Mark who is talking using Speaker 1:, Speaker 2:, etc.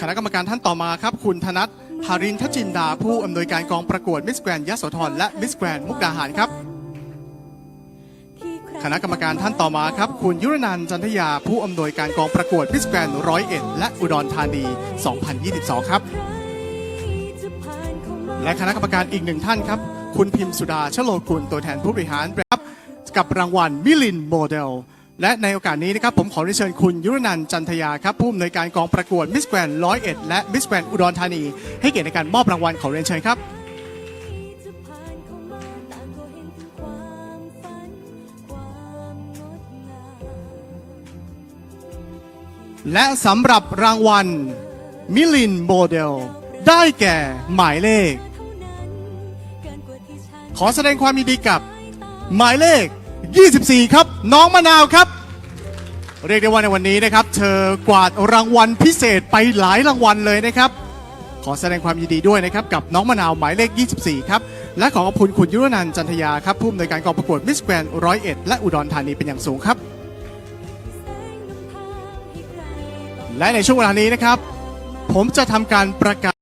Speaker 1: คณะกรรมการท่านต่อมาครับ คุณธนัทหารินทจินดา ผู้อำนวยการกองประกวดมิสแกรนยโสธรและมิสแกรนมุกดาหารครับ คณะกรรมการท่านต่อมาครับ คุณยุรนันจันทยา ผู้อำนวยการกองประกวดมิสแกรนร้อยเอ็ดและอุดรธานี 2022 ครับ และคณะกรรมการอีกหนึ่งท่านครับ คุณพิมพ์สุดาชโลกุลตัวแทนผู้บริหารครับกับรางวัลมิลินโมเดล และในโอกาสนี้นะครับผมขอเรียนเชิญคุณยุรนันจันทยาครับผู้อำนวยการกองประกวดมิสแกรนร้อยเอ็ดและมิสแกรนอุดรธานี ให้เกียรติในการมอบรางวัลขอเรียนเชิญครับ และสำหรับรางวัลมิลินโมเดล ได้แก่หมายเลข ขอแสดงความยินดีกับ หมายเลข 24 ครับ น้องมะนาวครับ เรียกได้ว่าในวันนี้นะครับ เธอกวาดรางวัลพิเศษไปหลายรางวัลเลยนะครับ ขอแสดงความยินดีด้วยนะครับ กับน้องมะนาวหมายเลข 24 ครับ และขอขอบคุณคุณยุรนันท์จันทยาครับผู้อำนวยการกองประกวดมิสแกรนร้อยเอ็ดและอุดรธานีเป็นอย่างสูงครับ และในช่วงเวลานี้นะครับ ผมจะทำการประกาศ